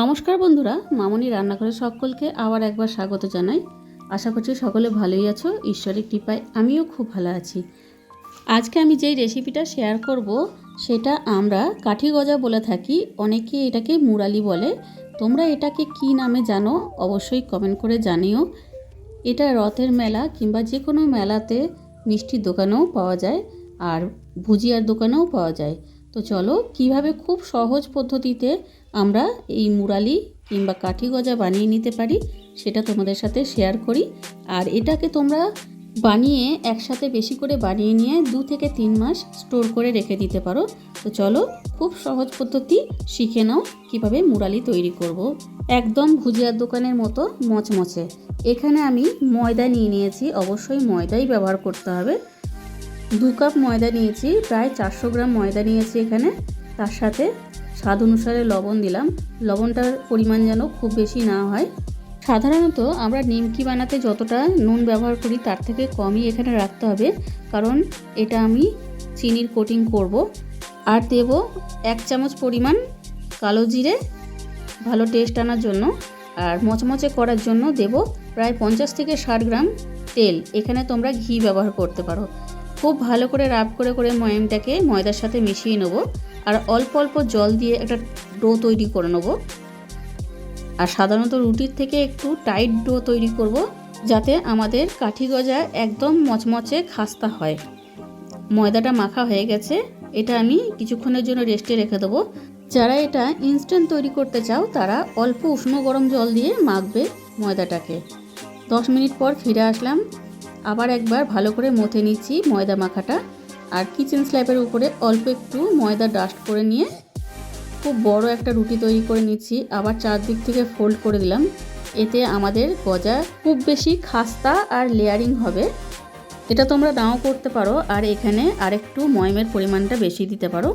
নমস্কার বন্ধুরা, মামনি রান্নাঘরে সকলকে আবার একবার স্বাগত জানাই। আশা করছি সকলে ভালোই আছো, ঈশ্বরের কৃপায় আমিও খুব ভালো আছি। আজকে আমি যেই রেসিপিটা শেয়ার করব, সেটা আমরা কাঠি গজা বলে থাকি, অনেকে এটাকে মুরালি বলে। তোমরা এটাকে কি নামে জানো, অবশ্যই কমেন্ট করে জানিও। এটা রথের মেলা কিংবা যে কোনো মেলাতে মিষ্টির দোকানেও পাওয়া যায়, আর ভুজিয়ার দোকানেও পাওয়া যায়। তো চলো, কীভাবে খুব সহজ পদ্ধতিতে আমরা এই মুরালি কিংবা কাঠি গজা বানিয়ে নিতে পারি, সেটা তোমাদের সাথে শেয়ার করি। আর এটাকে তোমরা বানিয়ে একসাথে বেশি করে বানিয়ে নিয়ে দু থেকে তিন মাস স্টোর করে রেখে দিতে পারো। তো চলো, খুব সহজ পদ্ধতি, শিখে নাও কীভাবে মুরালি তৈরি করব। একদম ভুজিয়ার দোকানের মতো মচমচে। এখানে আমি ময়দা নিয়ে নিয়েছি, অবশ্যই ময়দাই ব্যবহার করতে হবে। দু কাপ ময়দা নিয়েছি, প্রায় চারশো গ্রাম ময়দা নিয়েছি এখানে। তার সাথে স্বাদ অনুসারে লবণ দিলাম। লবণটার পরিমাণ যেন খুব বেশি না হয়। সাধারণত আমরা নিমকি বানাতে যতটা নুন ব্যবহার করি, তার থেকে কমই এখানে রাখতে হবে। কারণ এটা আমি চিনির কোটিং করব। আর দেব এক চামচ পরিমাণ কালো জিরে, ভালো টেস্ট আনার জন্য। আর মচমচে করার জন্য দেব প্রায় পঞ্চাশ থেকে ষাট গ্রাম তেল। এখানে তোমরা ঘি ব্যবহার করতে পারো। খুব ভালো করে রাব করে করে ময়ামটাকে ময়দার সাথে মিশিয়ে নেব। আর অল্প অল্প জল দিয়ে একটা ডো তৈরি করে নেব। আর সাধারণত রুটির থেকে একটু টাইট ডো তৈরি করব, যাতে আমাদের কাঠি গজা একদম মচমচে খাস্তা হয়। ময়দাটা মাখা হয়ে গেছে, এটা আমি কিছুক্ষণের জন্য রেস্টে রেখে দেবো। যারা এটা ইনস্ট্যান্ট তৈরি করতে চাও, তারা অল্প উষ্ণ গরম জল দিয়ে মাখবে ময়দাটাকে। দশ মিনিট পর ফিরে আসলাম। আবার একবার ভালো করে মথে নিচ্ছি ময়দা মাখাটা। আর কিচেন স্ল্যাবের উপরে অল্প একটু ময়দা ডাস্ট করে নিয়ে খুব বড় একটা রুটি তৈরি করে নিচ্ছি। আবার চারদিক থেকে ফোল্ড করে দিলাম। এতে আমাদের গজা খুব বেশি খাস্তা আর লেয়ারিং হবে। এটা তোমরা নাও করতে পারো। আর এখানে আরেকটু ময়মের পরিমাণটা বেশি দিতে পারো।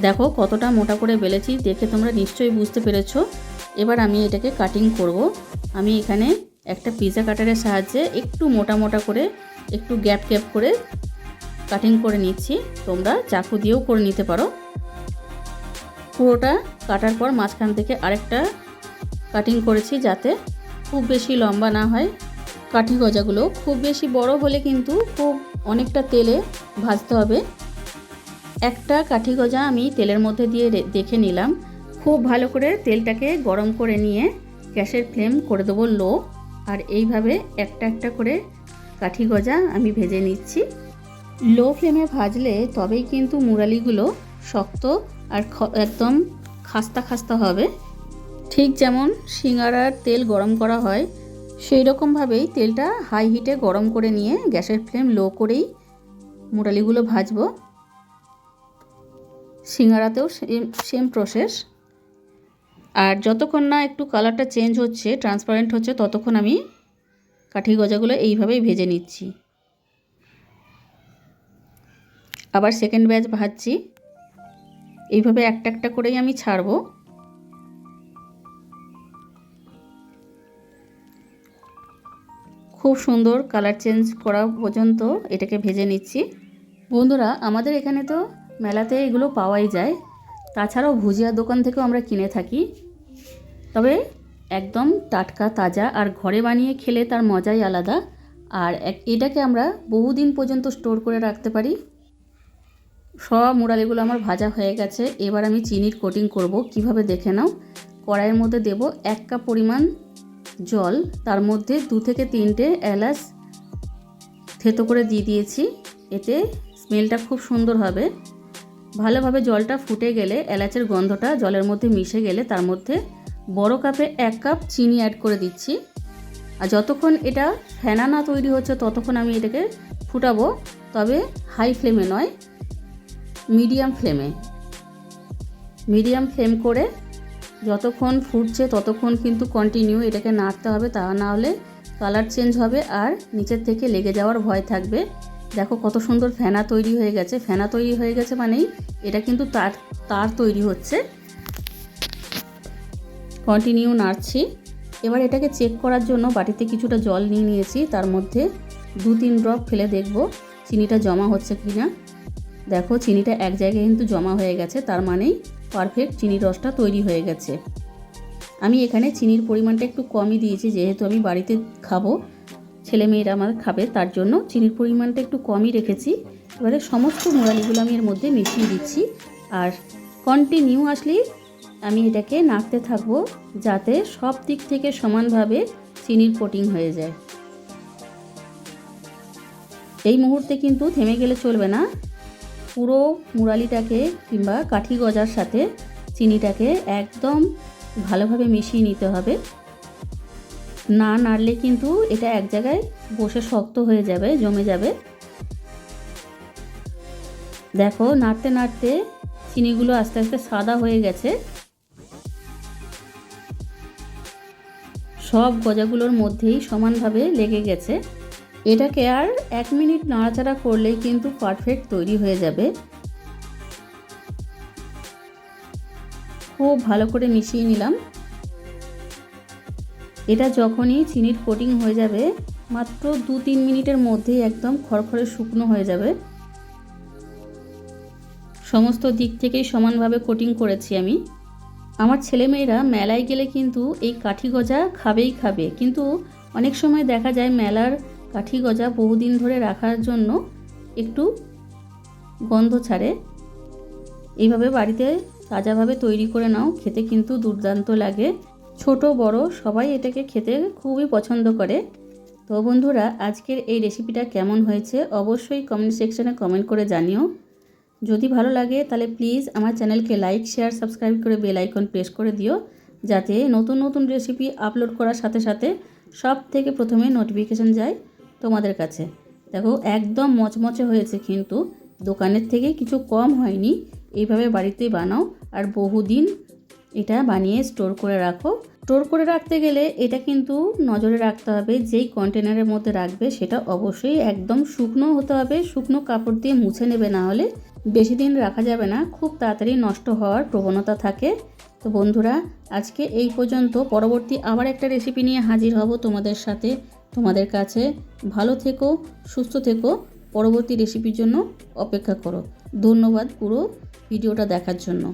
দেখো কতটা মোটা করে বেলেছি, দেখে তোমরা নিশ্চয়ই বুঝতে পেরেছ। এবার আমি এটাকে কাটিং করব। আমি এখানে একটা পিজা কাটারের সাহায্যে একটু মোটা মোটা করে, একটু গ্যাপ গ্যাপ করে কাটিং করে নিচ্ছি। তোমরা চাকু দিয়েও করে নিতে পারো। পুরোটা কাটার পর মাঝখান থেকে আরেকটা কাটিং করেছি যাতে খুব বেশি লম্বা না হয়। কাঠি গজাগুলো খুব বেশি বড় হলে কিন্তু খুব অনেকটা তেলে ভাজতে হবে। একটা কাঠি গজা আমি তেলের মধ্যে দিয়ে দেখে নিলাম। খুব ভালো করে তেলটাকে গরম করে নিয়ে গ্যাসের ফ্লেম করে দেবো লো। আর এইভাবে একটা একটা করে কাঠি গজা আমি ভেজে নিচ্ছি। লো ফ্লেমে ভাজলে তবেই কিন্তু মুরালিগুলো শক্ত আর একদম খাস্তা খাস্তা হবে। ঠিক যেমন সিঙ্গারার তেল গরম করা হয়, সেই রকমভাবেই তেলটা হাই হিটে গরম করে নিয়ে গ্যাসের ফ্লেম লো করেই মুরালিগুলো ভাজবো। সিঙ্গারাতেও সেম সেম প্রসেস। আর যতক্ষণ না একটু কালারটা চেঞ্জ হচ্ছে ট্রান্সপারেন্ট হচ্ছে, ততক্ষণ আমি কাঠি গজাগুলো এইভাবেই ভেজে নিচ্ছি। আবার সেকেন্ড ব্যাচ ভাজছি। এইভাবে একটা একটা করেই আমি ছাড়বো। খুব সুন্দর কালার চেঞ্জ করা পর্যন্ত এটাকে ভেজে নিচ্ছি। বন্ধুরা, আমাদের এখানে তো মেলাতে এগুলো পাওয়াই যায়। তাছাড়াও ভুজিয়া দোকান থেকেও আমরা কিনে থাকি। তবে একদম টাটকা, তাজা আর ঘরে বানিয়ে খেলে তার মজাই আলাদা। আর এটাকে আমরা বহুদিন পর্যন্ত স্টোর করে রাখতে পারি। সব মুরালিগুলো আমার ভাজা হয়ে গেছে। এবার আমি চিনির কোটিং করব। কীভাবে দেখে নাও? কড়াইয়ের মধ্যে দেব এক কাপ পরিমাণ জল। তার মধ্যে দু থেকে তিনটে এলাচ থেতো করে দিয়ে দিয়েছি। এতে স্মেলটা খুব সুন্দর হবে। ভালোভাবে জলটা ফুটে গেলে এলাচের গন্ধটা জলের মধ্যে মিশে গেলে তার মধ্যে বড় কাপে এক কাপ চিনি অ্যাড করে দিচ্ছি। আর যতক্ষণ এটা ফেনা না তৈরি হচ্ছে, ততক্ষণ আমি এটাকে ফুটাবো, তবে হাই ফ্লেমে নয় মিডিয়াম ফ্লেমে মিডিয়াম ফ্লেম করে যতক্ষণ ফুটছে, ততক্ষণ কিন্তু কন্টিনিউ এটাকে নাড়তে হবে, তা না হলে কালার চেঞ্জ হবে আর নিচের থেকে লেগে যাওয়ার ভয় থাকবে। দেখো কত সুন্দর ফেনা তৈরি হয়ে গেছে। ফেনা তৈরি হয়ে গেছে মানেই এটা কিন্তু তার তার তৈরি হচ্ছে। কন্টিনিউ নাড়ছি। এবার এটাকে চেক করার জন্য বাটিতে কিছুটা জল নিয়ে নিয়েছি। তার মধ্যে দু তিন ড্রপ ফেলে দেখব চিনিটা জমা হচ্ছে কি না দেখো চিনিটা এক জায়গায় কিন্তু জমা হয়ে গেছে, তার মানেই পারফেক্ট চিনি রসটা তৈরি হয়ে গেছে। আমি এখানে চিনির পরিমাণটা একটু কমই দিয়েছি, যেহেতু আমি বাড়িতে খাব। ছেলে মেয়েরা আমার খাবে, তার জন্য চিনির পরিমাণটা একটু কমই রেখেছি। এবারে সমস্ত মুরালিগুলো আমি এর মধ্যে মিশিয়ে দিচ্ছি। আর কন্টিনিউ আসলেই আমি এটাকে নাড়তে থাকব যাতে সব দিক থেকে সমানভাবে চিনির কোটিং হয়ে যায়। এই মুহূর্তে কিন্তু থেমে গেলে চলবে না। পুরো মুরালিটাকে কিংবা কাঠি গজার সাথে চিনিটাকে একদম ভালোভাবে মিশিয়ে নিতে হবে। না নাড়লে কিন্তু এটা এক জায়গায় বসে শক্ত হয়ে যাবে, জমে যাবে। দেখো, নাড়তে নাড়তে চিনিগুলো আস্তে আস্তে সাদা হয়ে গেছে। সব গজাগুলোর মধ্যেই সমানভাবে লেগে গেছে। এটাকে আর এক মিনিট নাড়াচাড়া করলেই কিন্তু পারফেক্ট তৈরি হয়ে যাবে। খুব ভালো করে মিশিয়ে নিলাম। এটা যখনই চিনির কোটিং হয়ে যাবে, মাত্র দু তিন মিনিটের মধ্যেই একদম খড়খড়ে শুকনো হয়ে যাবে। সমস্ত দিক থেকেই সমানভাবে কোটিং করেছি আমি। আমার ছেলেমেয়েরা মেলায় গেলে কিন্তু এই কাঠি গজা খাবেই খাবে। কিন্তু অনেক সময় দেখা যায় মেলার কাঠি গজা বহুদিন ধরে রাখার জন্য একটু গন্ধ ছাড়ে। এইভাবে বাড়িতে তাজাভাবে তৈরি করে নাও, খেতে কিন্তু দুর্দান্ত লাগে। ছোট, বড় সবাই এটাকে খেতে খুবই পছন্দ করে। তো বন্ধুরা, আজকের এই রেসিপিটা কেমন হয়েছে অবশ্যই কমেন্ট সেকশনে কমেন্ট করে জানিও। যদি ভালো লাগে, তাহলে প্লিজ আমার চ্যানেলকে লাইক শেয়ার সাবস্ক্রাইব করে বেল আইকন প্রেস করে দিও, যাতে নতুন নতুন রেসিপি আপলোড করার সাথে সাথে সব থেকে প্রথমে নোটিফিকেশান যায় তোমাদের কাছে। দেখো, একদম মচমচে হয়েছে কিন্তু, দোকানের থেকে কিছু কম হয়নি। এইভাবে বাড়িতে বানাও আর বহুদিন এটা বানিয়ে স্টোর করে রাখো। স্টোর করে রাখতে গেলে এটা কিন্তু নজরে রাখতে হবে, যেই কন্টেনারের মধ্যে রাখবে সেটা অবশ্যই একদম শুকনো হতে হবে, শুকনো কাপড় দিয়ে মুছে নেবে না হলে বেশি দিন রাখা যাবে না, খুব তাড়াতাড়ি নষ্ট হওয়ার প্রবণতা থাকে। তো বন্ধুরা, আজকে এই পর্যন্ত, পরবর্তী আবার একটা রেসিপি নিয়ে হাজির হব তোমাদের সাথে। তোমাদের কাছে ভালো থেকো, সুস্থ থেকো, পরবর্তী রেসিপির জন্য অপেক্ষা করো। ধন্যবাদ পুরো ভিডিওটা দেখার জন্য।